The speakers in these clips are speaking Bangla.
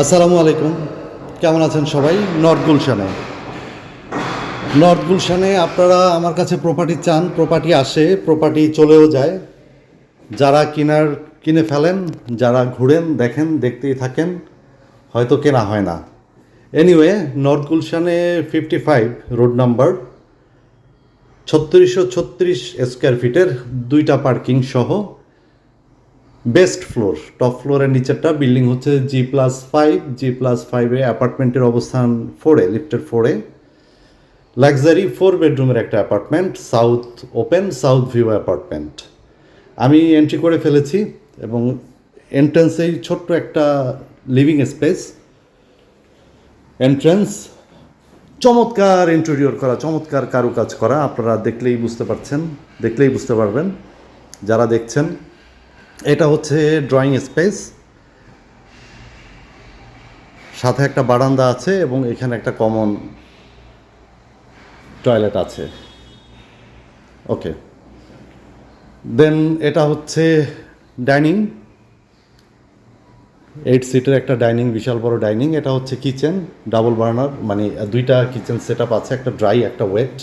আসসালামু আলাইকুম। কেমন আছেন সবাই? নর্থ গুলশানে। নর্থ গুলশানে আপনারা আমার কাছে প্রপার্টি চান প্রপার্টি আসে প্রপার্টি চলেও যায়। যারা কিনার, কিনে ফেলেন, যারা ঘুরেন, দেখেন, দেখতেই থাকেন, হয়তো কেনা হয় না। এনিওয়ে নর্থ গুলশানে ফিফটি ফাইভ রোড নাম্বার ছত্রিশশো ছত্রিশ স্কোয়ার ফিটের দুইটা পার্কিং সহ বেস্ট ফ্লোর, টপ ফ্লোরের নিচেরটা বিল্ডিং হচ্ছে G plus five G plus ফাইভে অ্যাপার্টমেন্টের অবস্থান ফোরে লিফটের ফোরে লাক্সারি ফোর বেডরুমের একটা apartment south open south view apartment আমি এন্ট্রি করে ফেলেছি এবং এন্ট্রান্সেই ছোট্ট একটা লিভিং স্পেস এন্ট্রান্স চমৎকার ইন্টেরিয়র করা, চমৎকার কারুকাজ করা। আপনারা দেখলেই বুঝতে পারছেন, দেখলেই বুঝতে পারবেন। যারা দেখছেন এটা হচ্ছে ড্রয়িং স্পেস সাথে একটা বারান্দা আছে এবং এখানে একটা কমন টয়লেট আছে। ওকে দেন এটা হচ্ছে ডাইনিং এইট সিটের একটা ডাইনিং বিশাল বড় ডাইনিং এটা হচ্ছে কিচেন ডাবল বার্নার মানে দুইটা কিচেন সেট আছে, একটা ড্রাই একটা ওয়েট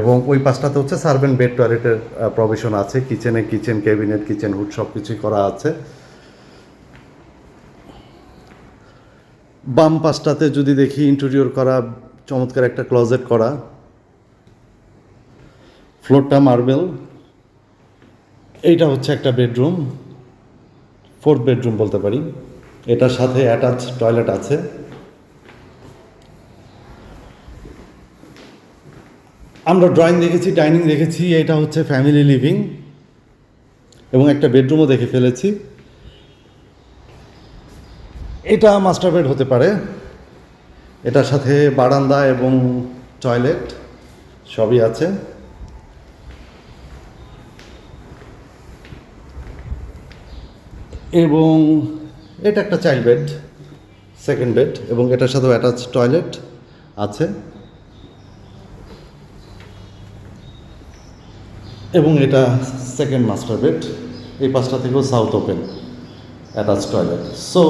এবং ওই পাশটাতে হচ্ছে সার্ভেন্ট বেড টয়লেটের প্রভিশন আছে। কিচেনে কিচেন, ক্যাবিনেট, কিচেন, হুড সব কিছুই করা আছে। বাম পাশটাতে যদি দেখি ইন্টেরিয়র করা, চমৎকার একটা ক্লোজেট করা। ফ্লোরটা মার্বেল এইটা হচ্ছে একটা বেডরুম ফোর্থ বেডরুম বলতে পারি। এটার সাথে অ্যাটাচ টয়লেট আছে। আমরা ড্রয়িং দেখেছি ডাইনিং দেখেছি, এটা হচ্ছে ফ্যামিলি লিভিং এবং একটা বেডরুমও দেখে ফেলেছি। এটা মাস্টার বেড হতে পারে। এটার সাথে বারান্দা এবং টয়লেট সবই আছে। এবং এটা একটা চাইল্ড বেড সেকেন্ড বেড এবং এটার সাথেও অ্যাটাচ টয়লেট আছে। এবং এটা সেকেন্ড মাস্টার বেড এই পাঁচটা থেকেও south open attach toilet so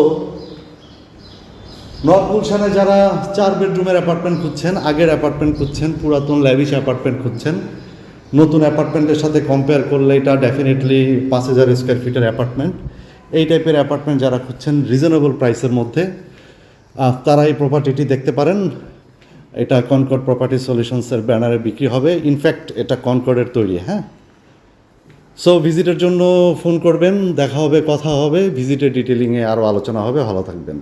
north গুলশানে যারা চার বেডরুমের অ্যাপার্টমেন্ট খুঁজছেন, আগের অ্যাপার্টমেন্ট খুঁজছেন, পুরাতন ল্যাভিশ অ্যাপার্টমেন্ট খুঁজছেন, নতুন অ্যাপার্টমেন্টের সাথে কম্পেয়ার করলে এটা ডেফিনেটলি পাঁচ হাজার স্কোয়ার ফিটের অ্যাপার্টমেন্ট এই টাইপের অ্যাপার্টমেন্ট যারা খুঁজছেন রিজনেবল প্রাইসের মধ্যে তারা এই প্রপার্টিটি দেখতে পারেন। এটা কনকর্ড প্রপার্টি সলিউশনসের ব্যানারে বিক্রি হবে। ইনফ্যাক্ট এটা কনকর্ডের তৈরি হ্যাঁ? সো ভিজিটের জন্য ফোন করবেন, দেখা হবে, কথা হবে ভিজিটের ডিটেলিংয়ে আরও আলোচনা হবে। ভালো থাকবেন।